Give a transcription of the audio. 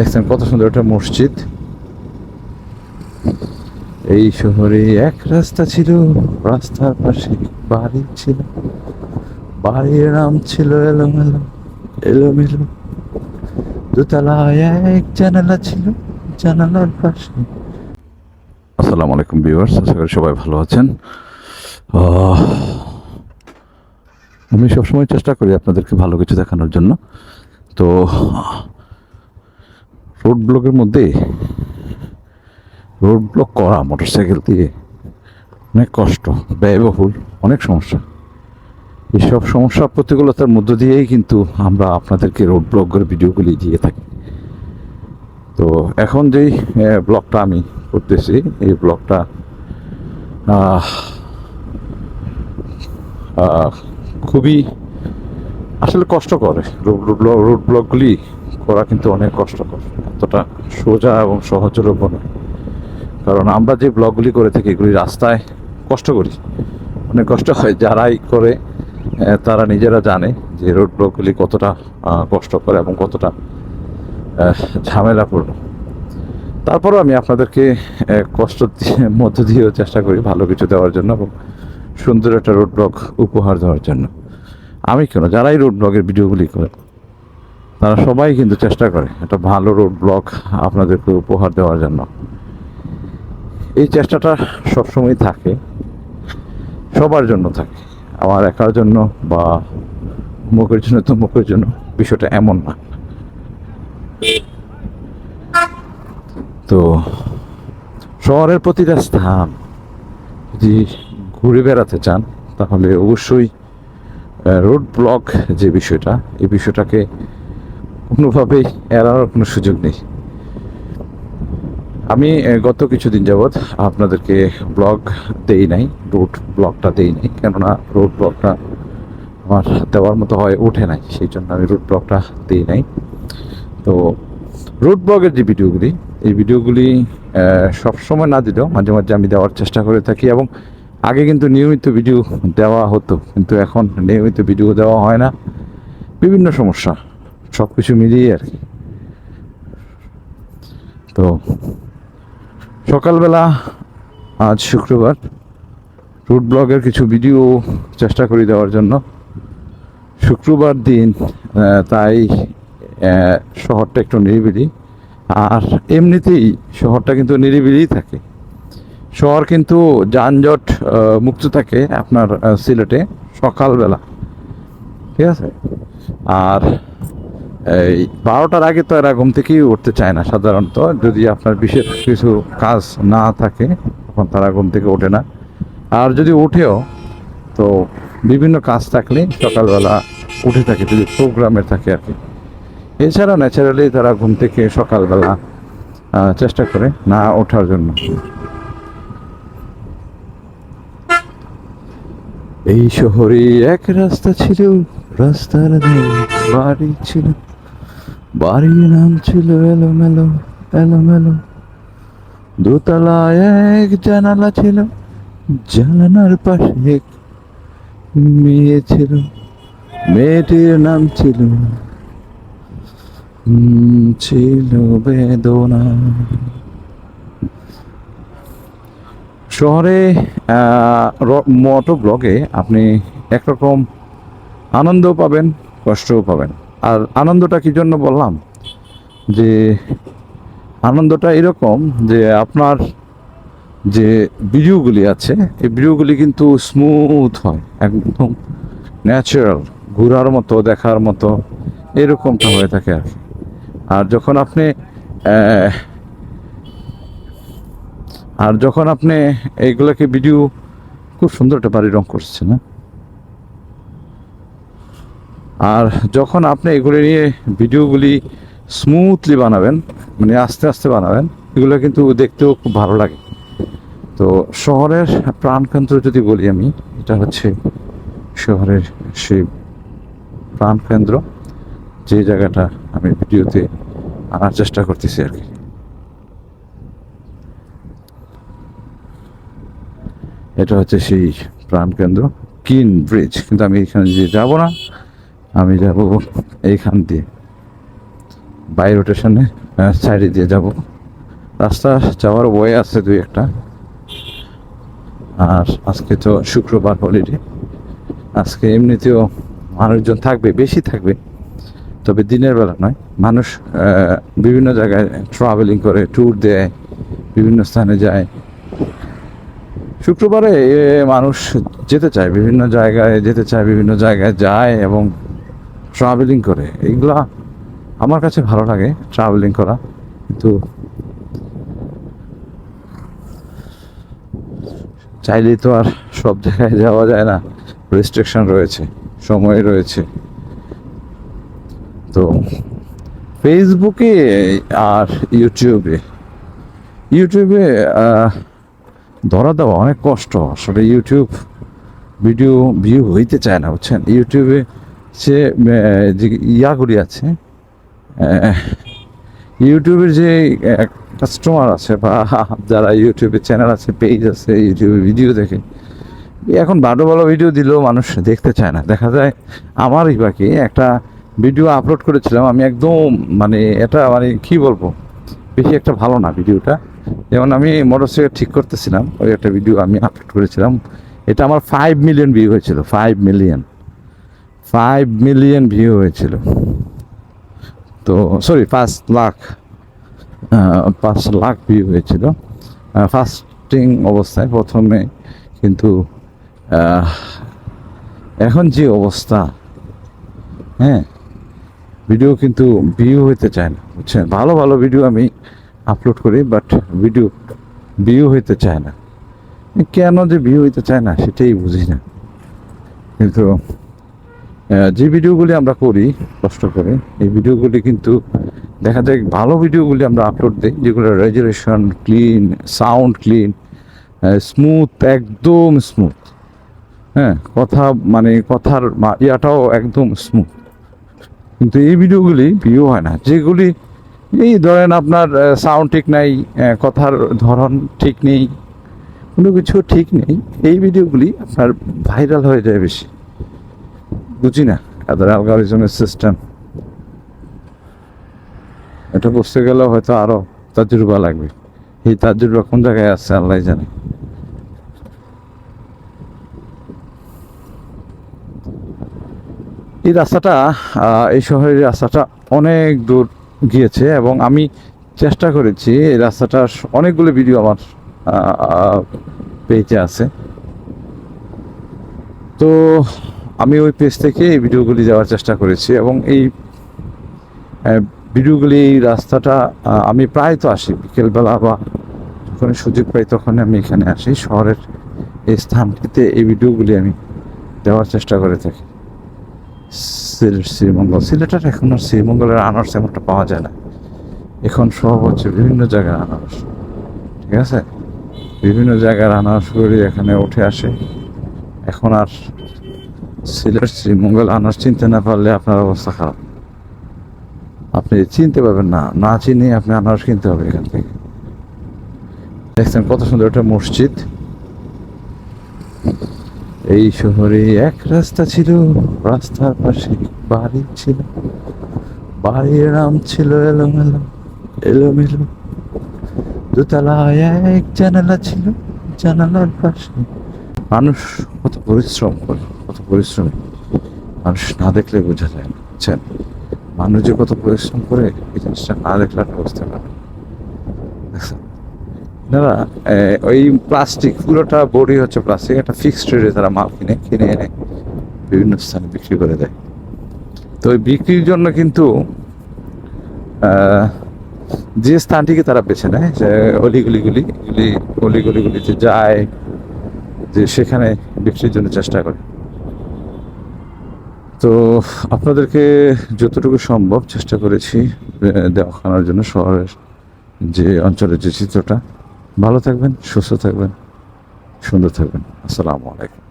দেখছেন কত সুন্দর একটা মসজিদ। এই শহরে এক রাস্তা ছিল, রাস্তার পাশে বাড়ি ছিল, বাড়ির নাম ছিল এলোমেলো এলোমেলো। দোতলায় এক জানালা ছিল, জানালার পাশে। আসসালামু আলাইকুম ভিউয়ার্স, আশা করি সবাই ভালো আছেন। আমি সবসময় চেষ্টা করি আপনাদেরকে ভালো কিছু দেখানোর জন্য। তো রোড ব্লকের মধ্যে রোড ব্লক করা, মোটরসাইকেল দিয়ে। অনেক কষ্ট, ব্যয়বহুল, অনেক সমস্যা। এইসব সমস্যা প্রতিকূলতার মধ্য দিয়েই কিন্তু আমরা আপনাদেরকে রোড ব্লকের ভিডিওগুলি দিয়ে থাকি। তো এখন যেই ব্লগটা আমি করতেছি, এই ব্লগটা খুবই আসলে কষ্টকর রোড ব্লগ রোড ব্লগগুলি করা কিন্তু অনেক কষ্টকর এতটা সোজা এবং সহজলভ্য নয়। কারণ আমরা যে ব্লগগুলি করে থাকি, এগুলি রাস্তায় কষ্ট করি। অনেক কষ্ট হয়। যারাই করে তারা নিজেরা জানে যে রোড ব্লগগুলি কতটা কষ্টকর এবং কতটা ঝামেলাপূর্ণ। তারপরেও আমি আপনাদেরকে কষ্ট মধ্য দিয়েও চেষ্টা করি ভালো কিছু দেওয়ার জন্য এবং সুন্দর একটা রোড ব্লগ উপহার দেওয়ার জন্য। আমি কেন? যারাই রোড ব্লগের ভিডিওগুলি করে তারা সবাই কিন্তু চেষ্টা করে। একটা ভালো রোড ব্লক আপনাদেরকে উপহার দেওয়ার জন্য। এই চেষ্টাটা সবসময় থাকে। সবার জন্য থাকে। আমার একার জন্য বা মুখের জন্য তো মুখের জন্য বিষয়টা এমন না। তো শহরের প্রতিটা স্থান যদি ঘুরে বেড়াতে চান, তাহলে অবশ্যই রোড ব্লক যে বিষয়টা, এই বিষয়টাকে কোনোভাবেই এড়ানোর কোনো সুযোগ নেই। আমি গত কিছুদিন যাবৎ আপনাদেরকে ব্লগ দেই নাই, রোড ব্লগটা দেই নাই, কেননা রোড ব্লগটা আমার দেওয়ার মতো হয় ওঠে নাই, সেই জন্য আমি রোড ব্লগটা দেই নাই। তো রোড ব্লগের যে ভিডিওগুলি, এই ভিডিওগুলি সবসময় না দিলেও মাঝে মাঝে আমি দেওয়ার চেষ্টা করে থাকি এবং আগে কিন্তু নিয়মিত ভিডিও দেওয়া হতো, কিন্তু এখন নিয়মিত ভিডিও দেওয়া হয় না। বিভিন্ন সমস্যা। সব কিছু মিলিয়ে আর কি। তো সকালবেলা আজ শুক্রবার রুট ব্লগের কিছু ভিডিও চেষ্টা করি দেওয়ার জন্য। শুক্রবার দিন তাই শহরটা একটু নিরিবিলি। আর এমনিতেই শহরটা কিন্তু নিরিবিলিই থাকে। শহর কিন্তু যানজট মুক্ত থাকে আপনার সিলেটে সকালবেলা। ঠিক আছে? আর এই বারোটার আগে তো এরা ঘুম থেকেই উঠতে চায় না সাধারণত। যদি আপনার বিশেষ কিছু কাজ না থাকে, তখন তারা ঘুম থেকে ওঠে না। আর যদি উঠেও তো বিভিন্ন কাজ থাকলে সকালবেলা উঠে থাকে, যদি প্রোগ্রামে থাকে আর কি। এছাড়া ন্যাচারালি তারা ঘুম থেকে সকালবেলা চেষ্টা করে না ওঠার জন্য। এই শহরে এক রাস্তা ছিল, রাস্তার বাড়ি ছিল। বাড়ির নাম ছিল এলোমেলো এলোমেলো। দোতলায় এক জানালা ছিল, জানালার পাশে এক মেয়ে ছিল। মেয়েটির নাম ছিল ছিল বেদনা। শহরে মোটো ব্লগে আপনি একরকম আনন্দও পাবেন, কষ্টও পাবেন। আর আনন্দটা কি জন্য বললাম যে আনন্দটা এরকম যে আপনার যে ভিডিওগুলি আছে, এই ভিডিওগুলি কিন্তু স্মুথ হয়, একদম ন্যাচারাল ঘোরার মতো, দেখার মতো, এরকমটা হয়ে থাকে আর। আর যখন আপনি আর যখন আপনি এইগুলোকে ভিডিও খুব সুন্দর একটা বাড়ি রং করছে না আর যখন আপনি এগুলো নিয়ে ভিডিওগুলি স্মুথলি বানাবেন মানে আস্তে আস্তে বানাবেন, এগুলো কিন্তু দেখতেও খুব ভালো লাগে। তো শহরের প্রাণকেন্দ্র যদি বলি আমি, এটা হচ্ছে শহরের সেই প্রাণকেন্দ্র, যে জায়গাটা আমি ভিডিওতে আনার চেষ্টা করতেছি আর কি। এটা হচ্ছে সেই প্রাণকেন্দ্র, কিন ব্রিজ। কিন্তু আমি এখানে দিয়ে যাব না আমি যাব এইখান দিয়ে। বাই রোটেশনে সাইডে দিয়ে যাব। রাস্তা যাওয়ার ওয়ে আছে দুই একটা। আর আজকে তো শুক্রবার হলিডে আজকে এমনিতেও মানুষজন থাকবে, বেশি থাকবে। তবে দিনের বেলা নয়। মানুষ বিভিন্ন জায়গায় ট্রাভেলিং করে ট্যুর দেয়, বিভিন্ন স্থানে যায়। শুক্রবারে মানুষ যেতে চায়, বিভিন্ন জায়গায় যেতে চায়, বিভিন্ন জায়গায় যায় এবং ট্রাভেলিং করে। এইগুলা আমার কাছে ভালো লাগে ট্রাভেলিং করা, কিন্তু চাইলে তো আর সব জায়গায় যাওয়া যায় না। রেস্ট্রিকশন রয়েছে, সময় রয়েছে। তো ফেসবুকে আর ইউটিউবে ইউটিউবে ধরা দেওয়া অনেক কষ্ট। আসলে ইউটিউব ভিডিও ভিউ হইতে চায় না, বুঝছেন? ইউটিউবে যে ইয়াগুলি আছে ইউটিউবের যে কাস্টমার আছে বা যারা ইউটিউবে চ্যানেল আছে পেজ আছে, ইউটিউবে ভিডিও দেখে, এখন ভালো ভালো ভিডিও দিলেও মানুষ দেখতে চায় না। দেখা যায় আমারই বাকি একটা ভিডিও আপলোড করেছিলাম, আমি একদম মানে এটা মানে কি বলব, বেশি একটা ভালো না ভিডিওটা যেমন আমি মোটরসাইকেল ঠিক করতেছিলাম, ওই একটা ভিডিও আমি আপলোড করেছিলাম, এটা আমার ফাইভ মিলিয়ন ভিউ হয়েছিল five million five million view হয়েছিল। তো সরি পাঁচ লাখ পাঁচ লাখ ভিউ হয়েছিল। ফাস্টিং অবস্থায় প্রথমে কিন্তু এখন যে অবস্থা হ্যাঁ ভিডিও কিন্তু ভিউ হইতে চায় না, বুঝছেন? ভালো ভালো ভিডিও আমি আপলোড করি বাট ভিডিও ভিউ হইতে চায় না। কেন যে ভিউ হইতে চায় না, সেটাই বুঝি না। কিন্তু যে ভিডিওগুলি আমরা করি, কষ্ট করে, এই ভিডিওগুলি কিন্তু দেখা যায় ভালো ভিডিওগুলি আমরা আপলোড দিই, যেগুলো resolution clean, sound clean smooth, একদম স্মুথ। হ্যাঁ কথা মানে কথার ইয়াটাও একদম স্মুথ। কিন্তু এই ভিডিওগুলি ভিউ হয় না। যেগুলি, এই ধরেন আপনার সাউন্ড ঠিক নাই কথার ধরন ঠিক নেই, কোনো কিছু ঠিক নেই, এই ভিডিওগুলি আপনার ভাইরাল হয়ে যায় বেশি। বুঝি না, তাদের অ্যালগারিজমের সিস্টেম এটা বুঝতে গেলে হয়তো আরও তাজুর্বা লাগবে। এই তাজুর্বা কোন জায়গায় আছে আল্লাহ জানে। এই রাস্তাটা এই শহরের রাস্তাটা অনেক দূর গিয়েছে এবং আমি চেষ্টা করেছি এই রাস্তাটার অনেকগুলো ভিডিও আমার পেজে আছে। তো আমি ওই পেজ থেকে এই ভিডিওগুলি যাওয়ার চেষ্টা করেছি এবং এই ভিডিওগুলি, এই রাস্তাটা আমি প্রায় তো আসি। বিকেলবেলা বা যখন সুযোগ পাই তখন আমি এখানে আসি। শহরের এই স্থানটিতে এই ভিডিওগুলি আমি দেওয়ার চেষ্টা করে থাকি। সিলেট, শ্রীমঙ্গল। সিলেটের এখন আর শ্রীমঙ্গলের আনারস এমনটা পাওয়া যায় না। এখন সব হচ্ছে বিভিন্ন জায়গার আনারস। ঠিক আছে? বিভিন্ন জায়গার আনারসগুলি এখানে উঠে আসে। এখন আর সিলেট, শ্রীমঙ্গল আনারস চিনতে না পারলে আপনার অবস্থা খারাপ। আপনি চিনতে পারবেন না না চিনে আপনি আনারস কিনতে হবে এখান থেকে। দেখছেন কত সুন্দর একটা মসজিদ। এই শহরে এক রাস্তা ছিল, রাস্তার পাশে বাড়ি ছিল, বাড়ির নাম ছিল এলোমেলো এলোমেলো। দোতলায় এক জানালা ছিল, জানালার পাশে মানুষ কত পরিশ্রম করে। পরিশ্রম। মানুষ না দেখলে বোঝা যায় না। বুঝছেন মানুষ যে কত পরিশ্রম করে, এই জিনিসটা না দেখলে আপনি বুঝতে পারবেন দেখছেন দাদা ওই প্লাস্টিক পুরোটা বডি হচ্ছে প্লাস্টিক, একটা ফিক্সড রেটে তারা মাল কিনে কিনে এনে বিভিন্ন স্থানে বিক্রি করে দেয়। তো ওই বিক্রির জন্য কিন্তু যে স্থানটিকে তারা বেছে নেয়, যে অলিগুলিগুলি, এগুলি অলিগুলিগুলিতে যায়, যে সেখানে বিক্রির জন্য চেষ্টা করে। তো আপনাদেরকে যতটুকু সম্ভব চেষ্টা করেছি দেখানোর জন্য শহরের যে অঞ্চলের যে চিত্রটা। ভালো থাকবেন, সুস্থ থাকবেন, সুন্দর থাকবেন। আসসালামু আলাইকুম।